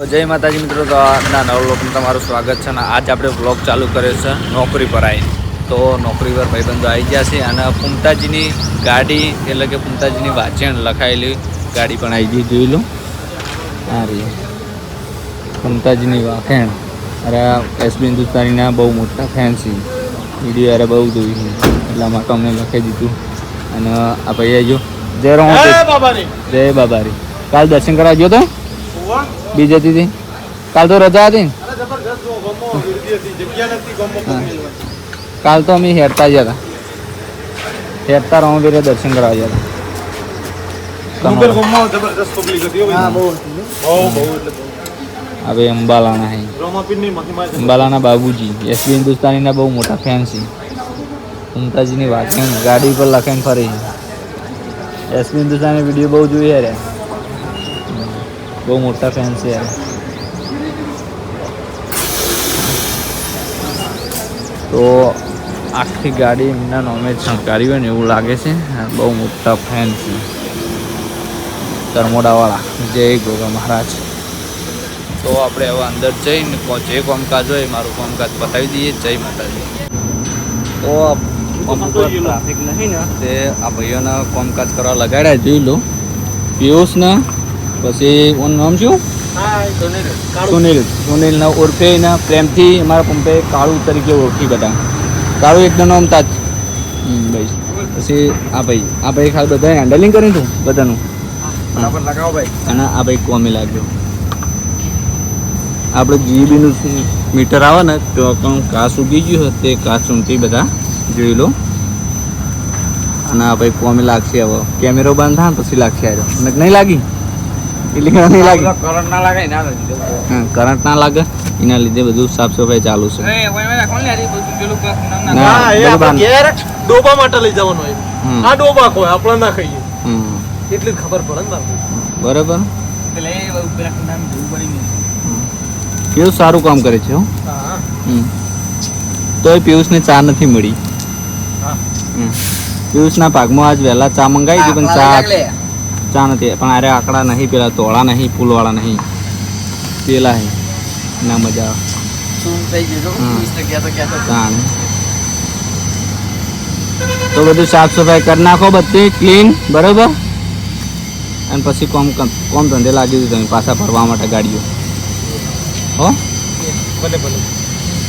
જય માતાજી મિત્રો તો આજના નવલોકમાં તમારું સ્વાગત છે અને આજ આપણે બ્લોગ ચાલુ કર્યો છે નોકરી પર આવીને. તો નોકરી પર ભાઈબંધો આવી ગયા છે અને પુમતાજીની ગાડી એટલે કે પુમતાજીની વાંચણ લખાયેલી ગાડી પણ આવી ગઈ જોઈ લો. આ રહી પુમતાજીની વાંચણ અરે એસબી હિન્દુસ્તાનીના બહુ મોટા ફેન છે. વીડિયો અરે બહુ જોઈ છે. એટલા માટે અમને લખાઈ દીધું. અને આ ભાઈ આવજો જય રહો જય બાબારી કાલ દર્શન કરવા ગયો તો? બીજેથી હતી કાલ તો રજા હતી ને? કાલ તો અમે હેરતા જ હતા. હેરતા રમવીરે દર્શન કરવા ગયા હતા. હવે અંબાલાના હે. અંબાલાના બાબુજી. એસબી હિન્દુસ્તાનીના બહુ મોટા ફેન છે. મમતાજીની વાત ગાડી પર લખાઈને ફરી. છે એસબી હિન્દુસ્તાની વીડિયો બહુ જોઈએ રે. બહુ મોટા ફેન છે તો આખી ગાડી એમના નોમે શણકારી હોય ને એવું લાગે છે. બહુ મોટા ફેન છે. તરમોડાવાળા જય ગોગા મહારાજ. તો આપણે હવે અંદર જઈને જે કામકાજ હોય મારું કામકાજ બતાવી દઈએ. જય માતાજી. તો ટ્રાફિક નહીં ને. તે આ ભાઈઓના કામકાજ કરવા લગાડ્યા જોઈ લો. પિયુષના પછી ઓનું નામ શું? સુનિલ. સુનિલના ઓળખે એના પ્રેમથી અમારા પંપે કાળુ તરીકે ઓળખી બધા. કાળુ એકદમ નામ તાજ. પછી આ ભાઈ. આ ભાઈ ખાલી બધા હેન્ડલિંગ કરી તું? બધાનું? અને આ ભાઈ કોમે લાગ્યો. આપણે જીબીનું મીટર આવે ને તો કાચ ઉગી ગયું તે કાચ ઊંટી બધા જોઈ લો. અને આ ભાઈ કોમે લાગશે હવે. કેમેરો બંધ થાય પછી લાગશે આવ્યો નહીં લાગી? એટલે કે નહીં લાગે. કરંટ ના લાગે એના લીધે કરંટ ના લાગે એના લીધે બધું સાફ સફાઈ ચાલુ છે. એ ડોબા માટે લઈ જવાનો. આ ડોબા કોઈ આપણે ના ખાઈએ. એટલી ખબર પડે ને બરાબર? પિયુષ સારું કામ કરે છે હો. હા. હમ. તોય પિયુષને ચા નથી મળી. પિયુષના ભાગમાં આજ વહેલા ચા મંગાવી હતી પણ ચા ચા નથી. પણ અરે આકડા નહીં પેલા તોળા નહીં ફૂલવાળા નહીં. પેલા હે. ના મજા આવે. તો? બધું સાફ સફાઈ કરી નાખો બધી ક્લીન બરોબર? અને પછી કોમ કોમ ધંધે લાગી દીધું તમે પાછા ફરવા માટે ગાડીઓ. હો? ભલે ભલે.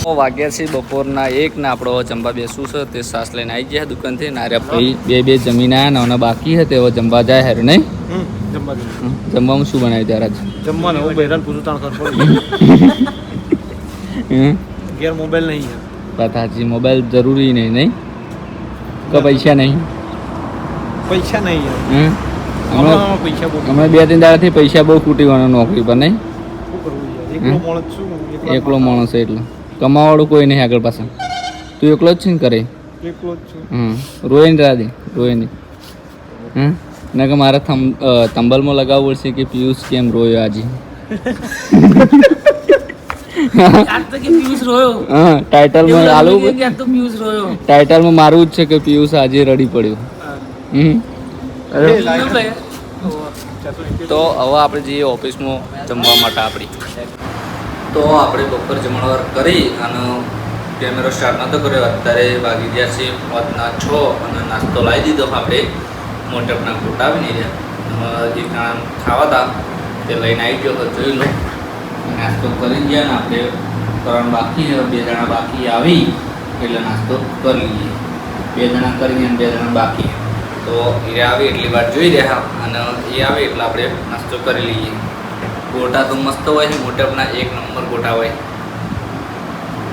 વાગ્યા છે બપોરના એક ને આપણો જમવા બેસવું છે તે સાસ લઈને આવી ગયા દુકાનથી નારે ભાઈ બે બે જમીન આવ્યા ને બાકી હતી હવે જમવા જાય હેર નહીં? હમ જમવા દે હમ. જમવામાં શું બનાવ્યું ત્યારે જમવાનું હું બહેરાન પૂરું તાણ ખબર ઘેર મોબાઈલ નહીં છે. મોબાઈલ જરૂરી નહીં નહીં? કે પૈસા નહીં? પૈસા નહીં હમ? હમણાં બે ત્રણ દાડાથી પૈસા બહુ ખૂટી ગયો નોકરી પર નહીં? એકલો માણસ એકલો માણસ છે એટલે. કમાવાળું કોઈ નહીં આગળ પાછળ. તું એકલો જ છે ને કરે એકલો જ છું. હમ. રોય ને રાધે રોય નહીં હમ? ના કે મારે થંબ અ, તંબલમાં લગાવવું પડશે કે પિયુષ કેમ રોયો આજે? હા ટાઇટલમાં આલવું ટાઇટલમાં મારું જ છે કે પિયુષ આજે રડી પડ્યો. તો હવે આપણે જઈએ ઓફિસમાં જમવા માટે આપણી. તો આપણે બપોર જમણવાર કરી અને કેમેરો સ્ટાર્ટ નહોતો કર્યો. અત્યારે વાગી ગયા છે પાંચના છ અને નાસ્તો લાવી દીધો. આપણે મોટપના ગોટા આવીને રહ્યા. જે કામ ખાવા હતા તે લઈને આવી ગયો તો જોઈ લો. નાસ્તો કરી ગયા ને આપણે કરવાનું બાકી બે જણા બાકી આવી એટલે નાસ્તો કરી લઈએ. બે જણા કરીને બે જણા બાકી. તો એ આવે એટલી વાર જોઈ રહ્યા અને એ આવે એટલે આપણે નાસ્તો કરી લઈએ. ગોટા તો મસ્ત હોય છે મોટપના એક નંબર ગોટા હોય.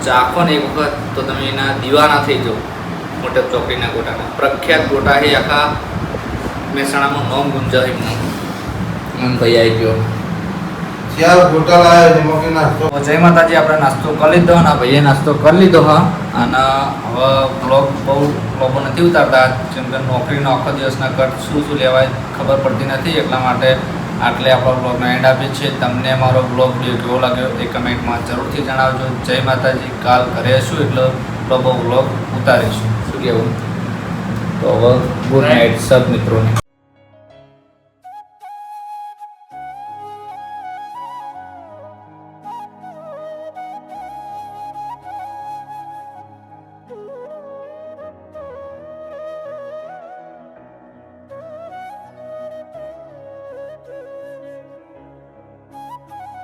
ચાખો ને એક વખત તો તમે એના દીવાના થઈ જાઓ મોટપ ચોકડીના ગોટાના. પ્રખ્યાત ગોટા છે આખા મહેસાણામાં નોમ ગુંજા છે આમ ભાઈ આવી ગયો. જય માતાજી આપણે નાસ્તો કરી લીધો અને ભાઈએ નાસ્તો કરી લીધો હા. અને હવે બ્લોગ બહુ લોકો નથી ઉતારતા જેમ કે નોકરીનો આખો દિવસના કટ શું શું લેવાય ખબર પડતી નથી એટલા માટે આટલે આપણો બ્લોગનો એન્ડ આપીએ છીએ. તમને મારો બ્લોગ વીડિયો કેવો લાગ્યો એ કમેન્ટમાં જરૂરથી જણાવજો. જય માતાજી. કાલ ઘરે હશું એટલે લોકો બ્લોગ ઉતારીશું. શું કહેવું? તો હવે ગુડ નાઇટ સબ મિત્રોને.